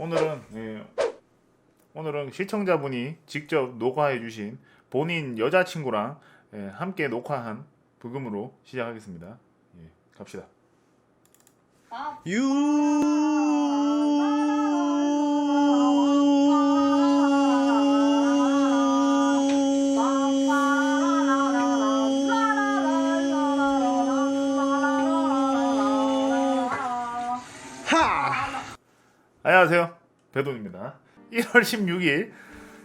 오늘은 예, 오늘은 시청자분이 직접 녹화해 주신 본인 여자친구랑 예, 함께 녹화한 부금으로 시작하겠습니다. 예, 갑시다. 아, 안녕하세요. 배돈입니다. 1월 16일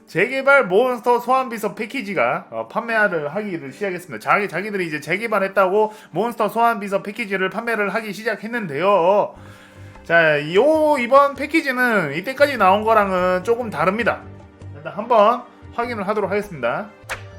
재개발 몬스터 소환비서 패키지가 어, 판매를 하기를 시작했습니다. 자기 자기들이 이제 재개발했다고 몬스터 소환비서 패키지를 판매를 하기 시작했는데요. 자, 요 이번 패키지는 이때까지 나온 거랑은 조금 다릅니다. 일단 한번 확인을 하도록 하겠습니다.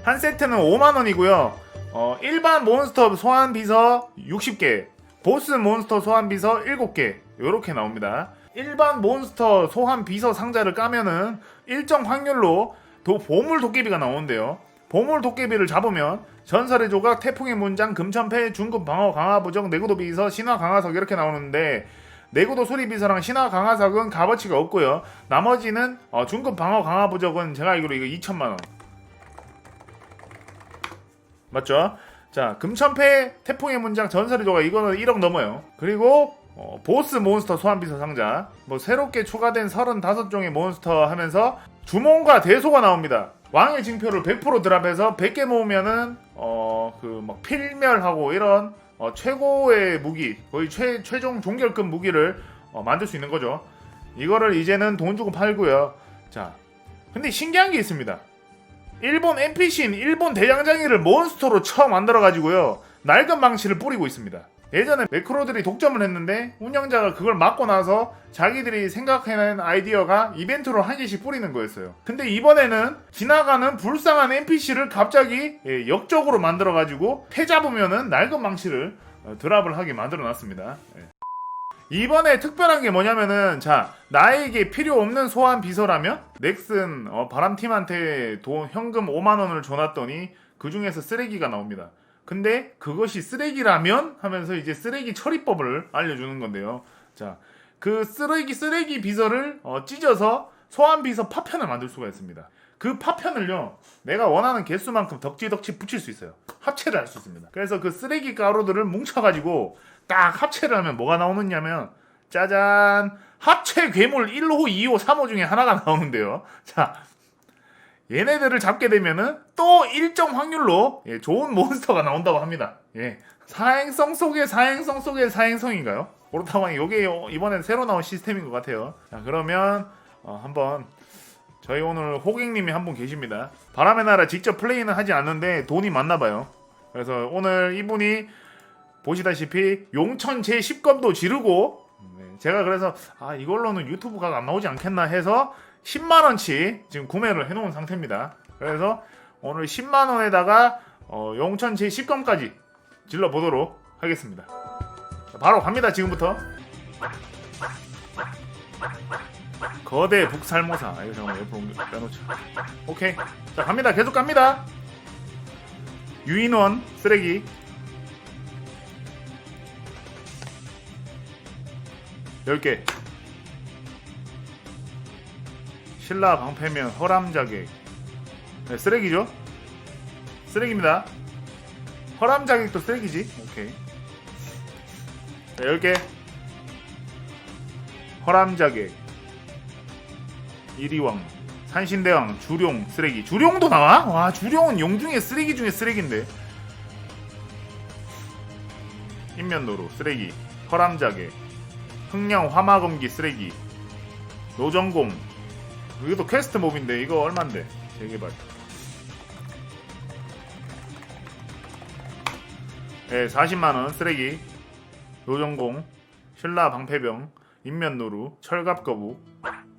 한 세트는 5만 원이고요. 어, 일반 몬스터 소환 비서 60개, 보스 몬스터 소환 비서 7개 이렇게 나옵니다. 일반 몬스터 소환 비서 상자를 까면은 일정 확률로 도, 보물 도깨비가 나오는데요. 보물 도깨비를 잡으면 전설의 조각, 태풍의 문장, 금천패, 중급 방어 강화 부정, 내구도 비서, 신화 강화석 이렇게 나오는데 내구도 수리 비서랑 신화 강화석은 값어치가 없고요. 나머지는 어, 중급 방어 강화 부적은 제가 알기로 이거 2천만 원. 맞죠? 자, 금천패, 태풍의 문장, 전설의 조각 이거는 1억 넘어요. 그리고 어, 보스 몬스터 소환비서 상자, 뭐 새롭게 추가된 35종의 몬스터 하면서 주몽과 대소가 나옵니다. 왕의 징표를 100% 드랍해서 100개 모으면은 어 그 막 필멸하고 이런 어, 최고의 무기, 거의 최 최종 종결급 무기를 어, 만들 수 있는 거죠. 이거를 이제는 돈 주고 팔고요. 자, 근데 신기한 게 있습니다. 일본 NPC인 일본 대장장이를 몬스터로 처음 만들어 가지고요 낡은 망치를 뿌리고 있습니다. 예전에 매크로들이 독점을 했는데 운영자가 그걸 막고 나서 자기들이 생각해낸 아이디어가 이벤트로 한 개씩 뿌리는 거였어요. 근데 이번에는 지나가는 불쌍한 NPC를 갑자기 예, 역적으로 만들어 가지고 패 잡으면은 낡은 망치를 어, 드랍을 하게 만들어 놨습니다. 예. 이번에 특별한 게 뭐냐면은 자 나에게 필요 없는 소환 비서라면 넥슨 어, 바람팀한테 돈 현금 5만 원을 줘놨더니 그 중에서 쓰레기가 나옵니다. 근데 그것이 쓰레기라면 하면서 이제 쓰레기 처리법을 알려주는 건데요. 자 그 쓰레기 쓰레기 비서를 어, 찢어서 소환 비서 파편을 만들 수가 있습니다. 그 파편을요 내가 원하는 개수만큼 덕지덕지 붙일 수 있어요. 합체를 할 수 있습니다. 그래서 그 쓰레기 가루들을 뭉쳐가지고 딱 합체를 하면 뭐가 나오느냐면 짜잔 합체 괴물 1호, 2호, 3호 중에 하나가 나오는데요. 자 얘네들을 잡게 되면은 또 일정 확률로 예, 좋은 몬스터가 나온다고 합니다. 예. 사행성 속의 사행성 속의 사행성인가요? 그렇다고 이게 이번엔 새로 나온 시스템인 것 같아요. 자 그러면 어, 한번 저희 오늘 호객님이 한 분 계십니다. 바람의 나라 직접 플레이는 하지 않는데 돈이 많나 봐요. 그래서 오늘 이분이 보시다시피 용천 제 10검도 지르고 네, 제가 그래서 아 이걸로는 유튜브가 안 나오지 않겠나 해서 10만 원치 지금 구매를 해놓은 상태입니다. 그래서 오늘 10만 원에다가 어, 용천 제 10검까지 질러 보도록 하겠습니다. 자, 바로 갑니다 지금부터. 거대 북살모사. 아, 이거 잠깐만 옆으로 옮겨- 빼놓자. 오케이. 자 갑니다. 계속 갑니다. 유인원 쓰레기. 10개 신라 방패면 허람자객. 네, 쓰레기죠? 쓰레기입니다. 허람자객도 쓰레기지? 오케이. 자, 10개. 허람자객. 이리왕. 산신대왕 주룡 쓰레기. 주룡도 나와? 와 주룡은 용 중에 쓰레기 중에 쓰레기인데. 인면도로 쓰레기. 허람자객. 흥령 화마검기 쓰레기. 노전공 이것도 퀘스트 몹인데 이거 얼만데? 재개발. 예 40만원 쓰레기. 노전공 신라 방패병 인면노루 철갑거북.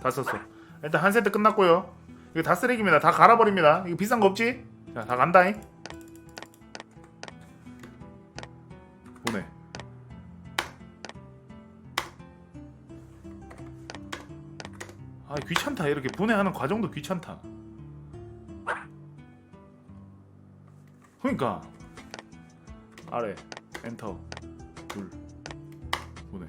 다 썼어. 일단 한 세트 끝났고요. 이거 다 쓰레기입니다. 다 갈아버립니다. 이거 비싼 거 없지? 자 다 간다잉 귀찮다. 이렇게 분해하는 과정도 귀찮다. 그러니까 아래 엔터 둘 보내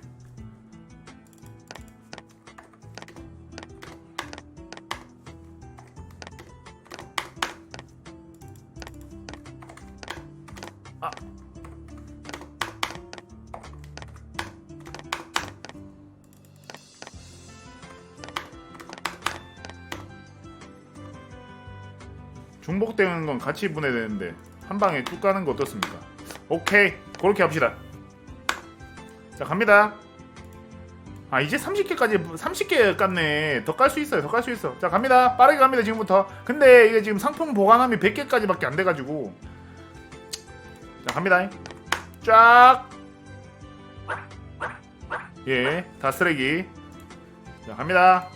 중복되는 건 같이 분해야 되는데 한 방에 쭉 가는 거 어떻습니까? 오케이 그렇게 합시다. 자 갑니다. 아 이제 30개까지 30개 깠네. 더 깔 수 있어요. 더 깔 수 있어. 자 갑니다. 빠르게 갑니다 지금부터. 근데 이게 지금 상품 보관함이 100개까지밖에 안 돼가지고 자 갑니다. 쫙. 예, 다 쓰레기. 자 갑니다.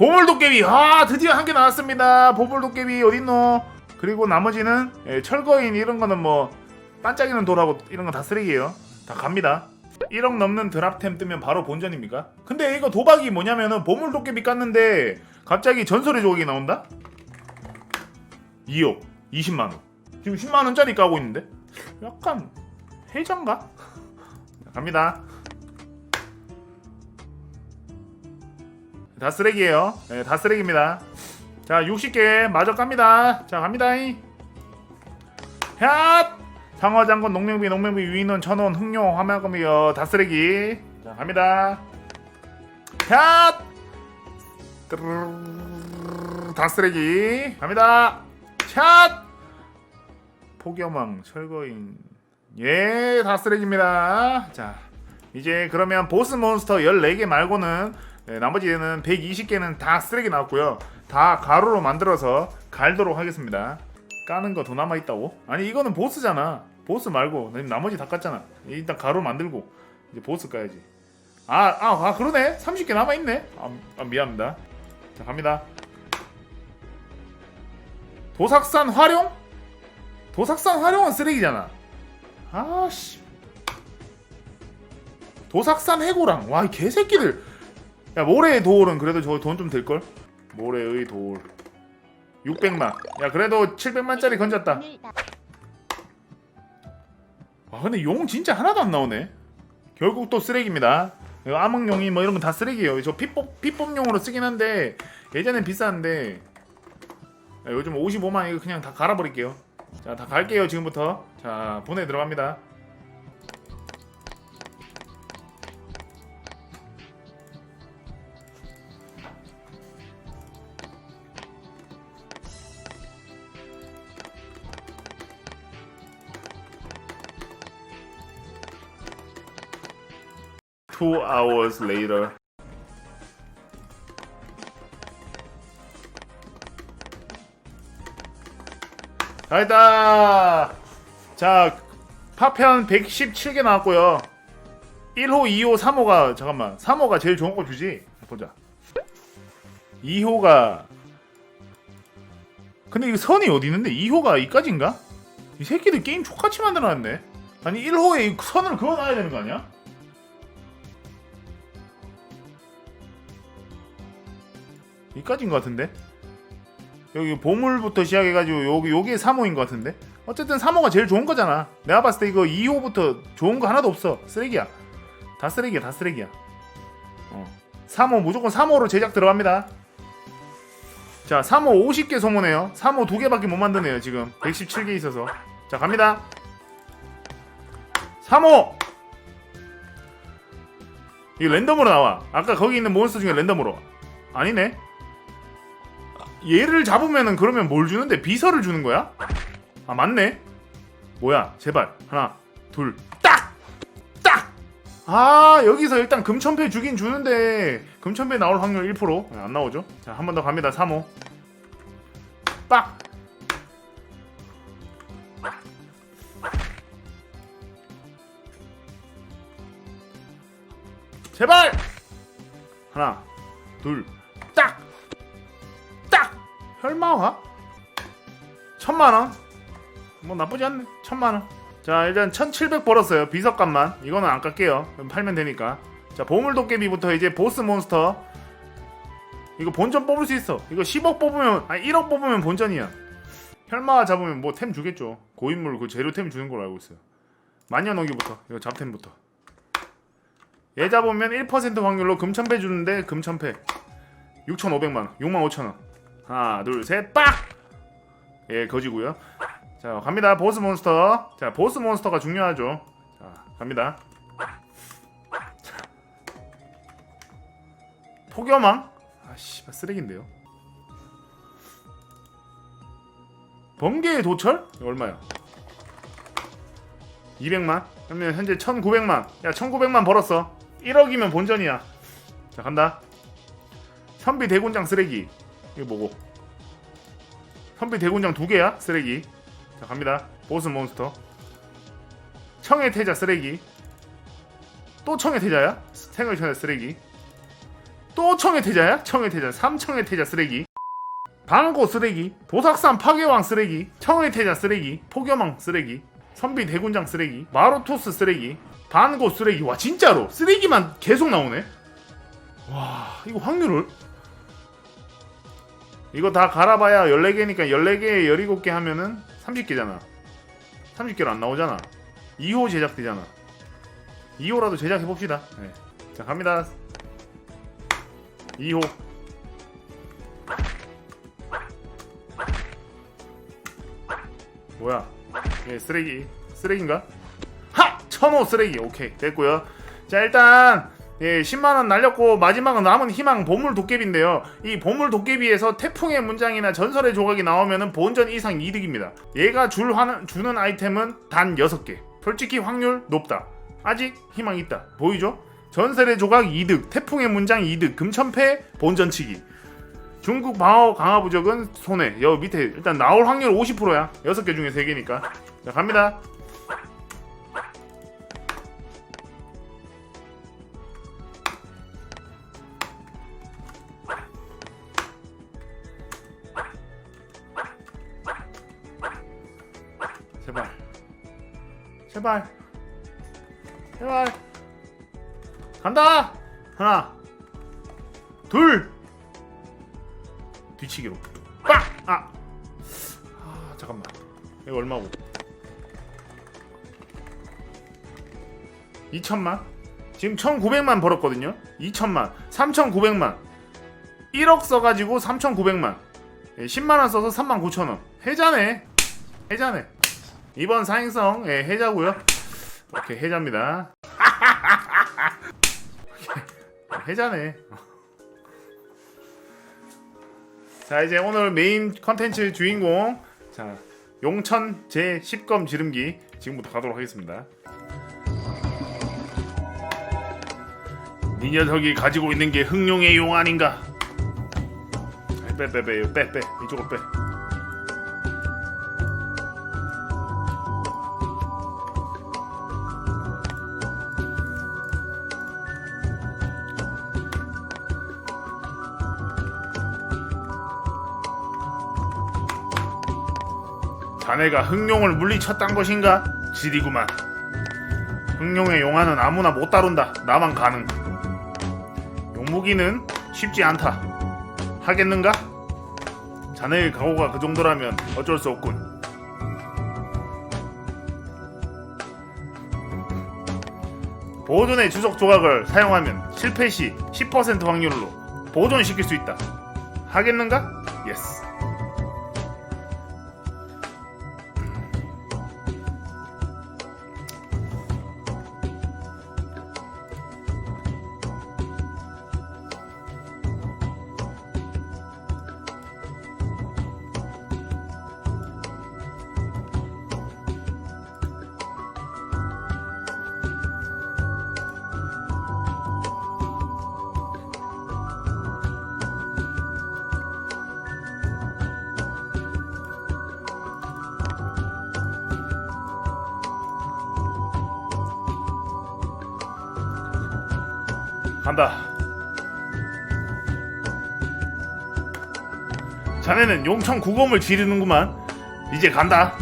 보물도깨비. 아 드디어 한 개 나왔습니다. 보물도깨비 어딨노? 그리고 나머지는 예, 철거인 이런 거는 뭐 반짝이는 돌하고 이런 건 다 쓰레기예요. 다 갑니다. 1억 넘는 드랍템 뜨면 바로 본전입니까? 근데 이거 도박이 뭐냐면은 보물도깨비 깠는데 갑자기 전설의 조각이 나온다? 2억 20만원. 지금 10만원짜리 까고 있는데? 약간 해장가? 자, 갑니다 다 쓰레기예요. 네, 다 쓰레기입니다. 자, 60개 마저 갑니다. 자, 갑니다. 핫! 상어장군, 농명비, 농명비, 유인원, 천원, 흑룡, 화면검이요. 다 쓰레기. 자, 갑니다. 핫! 뚜루루루루루, 다 쓰레기. 갑니다. 샷! 포기어망, 철거인. 예, 다 쓰레기입니다. 자, 이제 그러면 보스 몬스터 14개 말고는 네, 나머지 는 120개는 다 쓰레기 나왔고요. 다 가루로 만들어서 갈도록 하겠습니다. 까는 거 더 남아 있다고? 아니 이거는 보스잖아. 보스 말고 나머지 다 깠잖아. 일단 가루 만들고 이제 보스 까야지. 아, 아, 아 그러네. 30개 남아 있네. 아, 아, 미안합니다. 자 갑니다. 도삭산 활용? 도삭산 활용은 쓰레기잖아. 아씨. 도삭산 해고랑 와 이 개새끼들. 야 모래의 도올은 그래도 저돈좀 들걸? 모래의 도올 600만. 야 그래도 700만짜리 건졌다. 아 근데 용 진짜 하나도 안 나오네. 결국 또 쓰레기입니다. 암흑용이 뭐 이런 건 다 쓰레기예요. 저 피법, 피법용으로 쓰긴 한데 예전엔 비쌌는데 야, 요즘 55만 이거 그냥 다 갈아버릴게요. 자 다 갈게요 지금부터. 자 보내 들어갑니다 Two hours later. 다 했다. 자, 파편 117개 나왔고요. 1호, 2호, 3호가 잠깐만. 3호가 제일 좋은 거 주지. 보자. 2호가 근데 이거 선이 어디 있는데 2호가 이까지인가? 이 새끼들 게임 족같이 만들어놨네. 아니 1호에 이 선을 그어놔야 되는 거 아니야? 여기까지인 것 같은데? 여기 보물부터 시작해가지고 여기 요게 3호인 것 같은데? 어쨌든 3호가 제일 좋은 거잖아. 내가 봤을 때 이거 2호부터 좋은 거 하나도 없어. 쓰레기야. 다 쓰레기야 다 쓰레기야. 어. 3호 무조건 3호로 제작 들어갑니다. 자 3호 50개 소모네요. 3호 2개밖에 못 만드네요 지금. 117개 있어서. 자 갑니다. 3호 이거 랜덤으로 나와. 아까 거기 있는 몬스터 중에 랜덤으로. 아니네 얘를 잡으면은 그러면 뭘 주는데 비서를 주는 거야? 아 맞네. 뭐야? 제발 하나, 둘, 딱, 딱. 아 여기서 일단 금천패 주긴 주는데 금천패 나올 확률 1%안 나오죠? 자 한 번 더 갑니다. 3호. 빡. 제발 하나, 둘, 딱. 딱 혈마화 천만 원. 뭐 나쁘지 않네. 천만 원. 자 일단 1,700 벌었어요. 비석값만. 이거는 안 깎게요. 팔면 되니까. 자 보물 도깨비부터 이제 보스 몬스터. 이거 본전 뽑을 수 있어. 이거 10억 뽑으면 아니 1억 뽑으면 본전이야. 혈마화 잡으면 뭐 템 주겠죠. 고인물 그 재료템 주는 걸로 알고 있어요. 만년오기부터 이거 잡템부터. 얘 잡으면 1% 확률로 금천패 주는데 금천패 6,500만 원, 6만 5천 원. 하나 둘셋빡! 예 거지고요. 자 갑니다. 보스 몬스터. 자 보스 몬스터가 중요하죠. 자 갑니다. 폭염왕? 아씨 쓰레기인데요. 번개의 도철? 얼마야? 200만? 그러면 현재 1900만. 야 1900만 벌었어. 1억이면 본전이야. 자 간다. 선비 대군장 쓰레기. 이거 뭐고? 선비 대군장 두 개야? 쓰레기. 자 갑니다. 보스 몬스터. 청의 태자 쓰레기. 또 청의 태자야? 생각이 태자 쓰레기. 또 청의 태자야? 청의 태자. 삼청의 태자 쓰레기. 방고 쓰레기. 도삭산 파괴왕 쓰레기. 청의 태자 쓰레기. 포교망 쓰레기. 선비 대군장 쓰레기. 마로토스 쓰레기. 반고 쓰레기. 와 진짜로? 쓰레기만 계속 나오네? 와 이거 확률을 이거 다 갈아봐야 14개니까 14개에 17개 하면은 30개잖아. 30개로 안 나오잖아. 2호 제작되잖아. 2호라도 제작해봅시다. 네. 자 갑니다. 2호. 뭐야? 예, 쓰레기. 쓰레기인가? 하! 천호 쓰레기. 오케이. 됐고요. 자 일단 예, 10만원 날렸고 마지막은 남은 희망 보물 도깨비인데요 이 보물 도깨비에서 태풍의 문장이나 전설의 조각이 나오면은 본전 이상 이득입니다 얘가 줄 하는, 주는 아이템은 단 6개 솔직히 확률 높다 아직 희망 있다 보이죠? 전설의 조각 이득 태풍의 문장 이득 금천패 본전치기 중국 방어 강화 부적은 손해. 여 밑에 일단 나올 확률 50%야. 6개 중에 3개니까. 자, 갑니다. 제발. 제발. 간다. 하나. 둘. 뒤치기로 빡! 아! 아 잠깐만 이거 얼마고 2천만 지금 1900만 벌었거든요 2천만 3900만 1억 써가지고 3900만 10만원 써서 3만 9천원 해자네 해자네 이번 사행성 예, 해자고요. 오케이 해자입니다. 해자네. 자 이제 오늘 메인 컨텐츠 주인공 자 용천 제 10검 지름기 지금부터 가도록 하겠습니다. 이 녀석이 가지고 있는 게 흑룡의 용 아닌가? 빼빼빼 빼빼. 이쪽으로 빼 자네가 흑룡을 물리쳤단 것인가? 지리구만. 흑룡의 용화는 아무나 못 다룬다. 나만 가능. 용무기는 쉽지 않다. 하겠는가? 자네의 각오가 그 정도라면 어쩔 수 없군. 보존의 주석 조각을 사용하면 실패 시 10% 확률로 보존시킬 수 있다. 하겠는가? 예스. 간다. 자네는 용천 구검을 지르는구만. 이제 간다.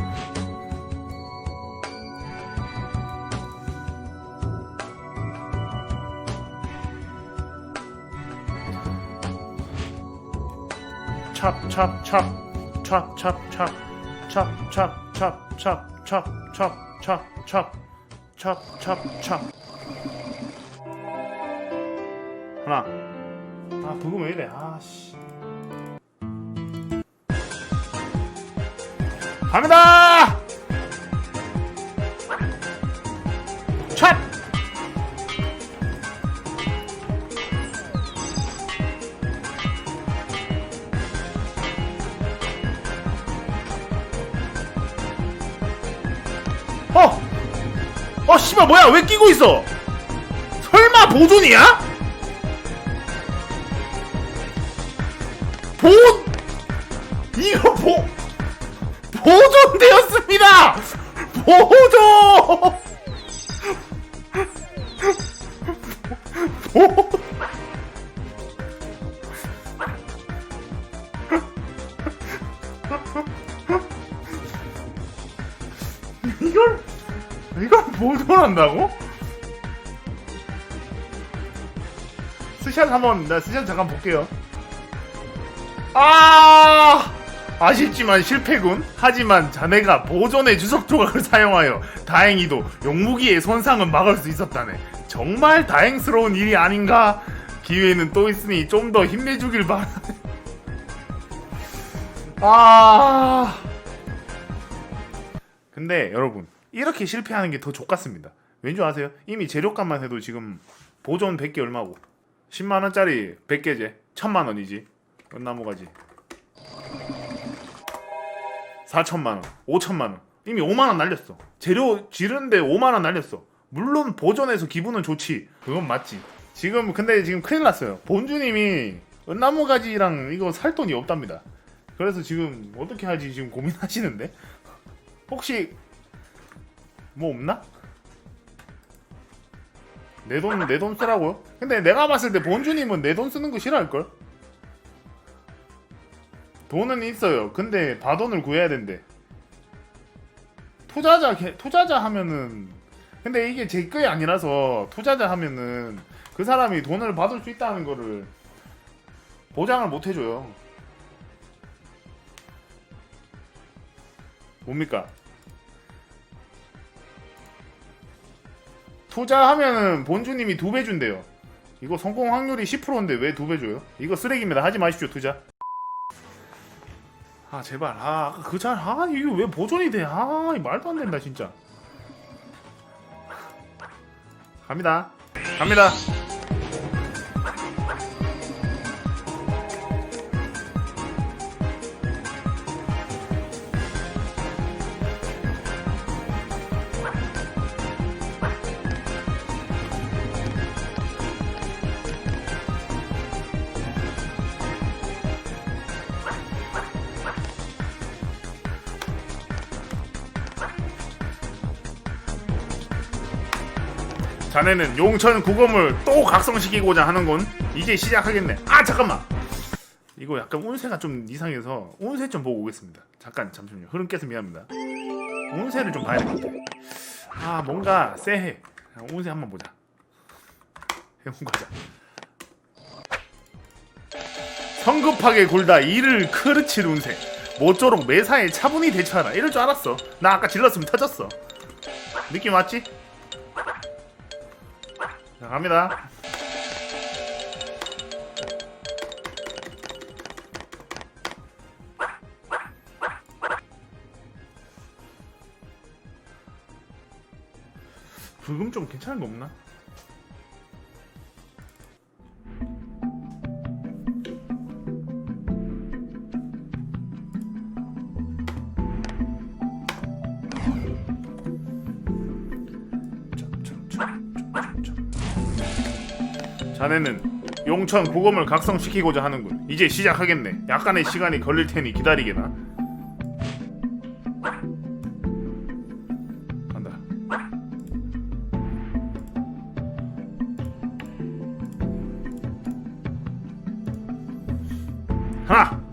찹찹찹 찹찹찹 찹찹찹찹찹찹찹찹찹찹찹찹 하나. 아 부금 왜 이래 아씨. 갑니다! 샷! 어! 어 씨발 뭐야? 왜 끼고 있어? 설마 보존이야? 스샷 한번 나 스샷 잠깐 볼게요. 아 아쉽지만 실패군. 하지만 자네가 보존의 주석 조각을 사용하여 다행히도 용무기의 손상은 막을 수 있었다네. 정말 다행스러운 일이 아닌가? 기회는 또 있으니 좀 더 힘내주길 바라. 아. 근데 여러분 이렇게 실패하는 게더 좋겠습니다. 왠지 아세요? 이미 재료값만 해도 지금 보존 100개 얼마고 10만 원짜리 100개제 1000만 원이지. 은나무 가지 4천만 원, 5천만 원. 이미 5만 원 날렸어. 재료 지르는데 5만 원 날렸어. 물론 보존해서 기분은 좋지. 그건 맞지. 지금 근데 지금 큰일 났어요. 본주님이 은나무 가지랑 이거 살 돈이 없답니다. 그래서 지금 어떻게 하지 지금 고민하시는데 혹시 뭐 없나? 내 돈 내 돈 쓰라고요? 근데 내가 봤을 때 본주님은 내 돈 쓰는 거 싫어할 걸? 돈은 있어요. 근데 바돈을 구해야 된대. 투자자 개- 투자자 하면은 근데 이게 제 거이 아니라서 투자자 하면은 그 사람이 돈을 받을 수 있다는 거를 보장을 못 해줘요. 뭡니까? 투자하면은 본주님이 두 배 준대요. 이거 성공 확률이 10%인데 왜 두 배 줘요? 이거 쓰레기입니다. 하지 마십시오 투자. 아 제발 아그잘아 이게 왜 보존이 돼? 아 이거 말도 안 된다 진짜. 갑니다. 갑니다. 자네는 용천 구검을 또 각성시키고자 하는군. 이제 시작하겠네. 아 잠깐만. 이거 약간 운세가 좀 이상해서 운세 좀 보고 오겠습니다. 잠깐 잠시만요. 흐름 깨서 미안합니다. 운세를 좀 봐야 될 것 같아. 아 뭔가 쎄해. 운세 한번 보자. 해본 가자. 성급하게 굴다 이를 크르칠 운세. 모쪼록 매사에 차분히 대처하라. 이럴 줄 알았어. 나 아까 질렀으면 터졌어. 느낌 왔지? 자, 갑니다. 불금 좀 괜찮은 거 없나? 자네는 용천 부검을 각성시키고자 하는군. 이제 시작하겠네. 약간의 시간이 걸릴 테니 기다리게나. 간다. 하나,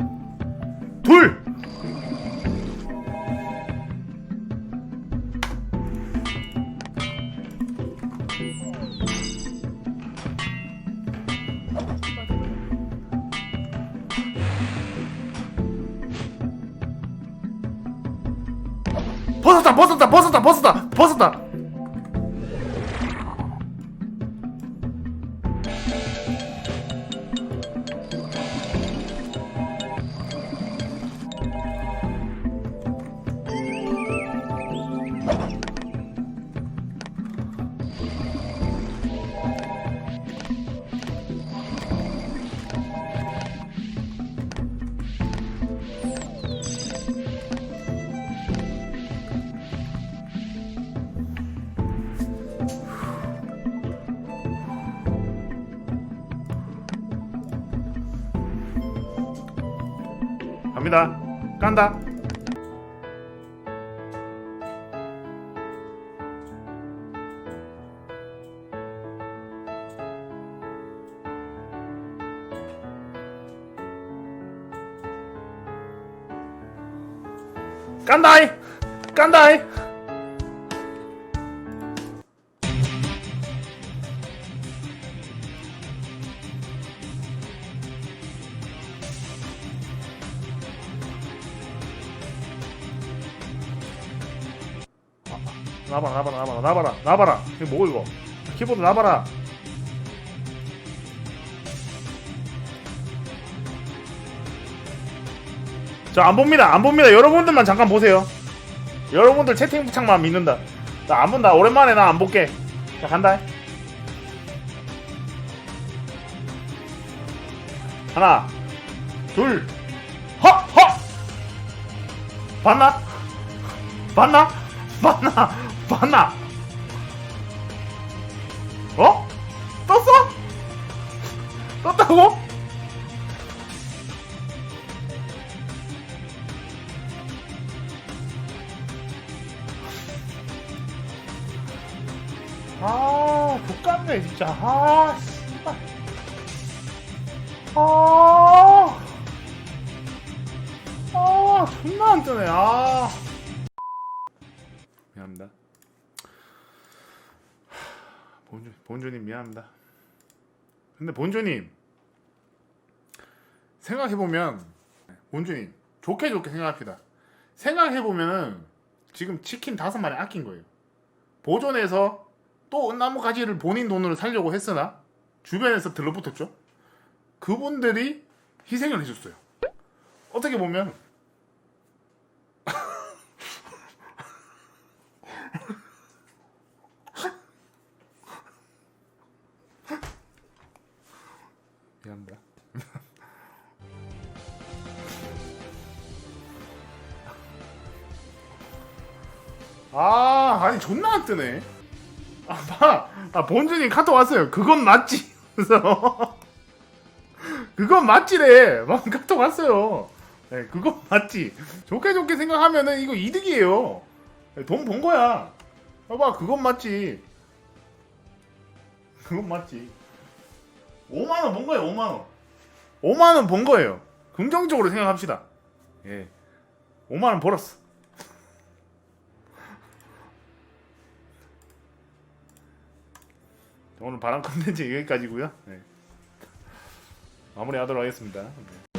갑니다. 나봐라 나봐라 나봐라 나봐라 나봐라. 이거 뭐 이거? 키보드 나봐라. 저 안 봅니다 안 봅니다. 여러분들만 잠깐 보세요. 여러분들 채팅창만 믿는다. 나 안 본다. 오랜만에 나 안 볼게. 자 간다. 하나 둘 허 허! 봤나? 봤나? 봤나 봤나 어 떴어 떴다고 아, 족같네, 진짜. 아, 씨발. 아, 아, 존나 안 뜨네, 아. 미안합니다. 본주, 본주님 미안합니다. 근데 본주님, 생각해 보면, 본주님, 좋게 좋게 생각합시다. 생각해 보면은, 지금 치킨 다섯 마리 아낀 거예요. 보존해서 또 은나무 가지를 본인 돈으로 살려고 했으나 주변에서 들러붙었죠. 그분들이 희생을 해줬어요. 어떻게 보면 존나 안 뜨네. 아, 봐. 아, 본주님 카톡 왔어요. 그건 맞지. 그래서 그건 맞지래. 막 카톡 왔어요. 네, 그건 맞지. 좋게 좋게 생각하면은 이거 이득이에요. 돈 번 거야. 봐봐, 그건 맞지. 그건 맞지. 5만 원 번 거예요, 5만 원. 5만 원 번 거예요. 긍정적으로 생각합시다. 예. 5만 원 벌었어. 오늘 바람 컨텐츠 여기까지고요. 네. 마무리하도록 하겠습니다. 네.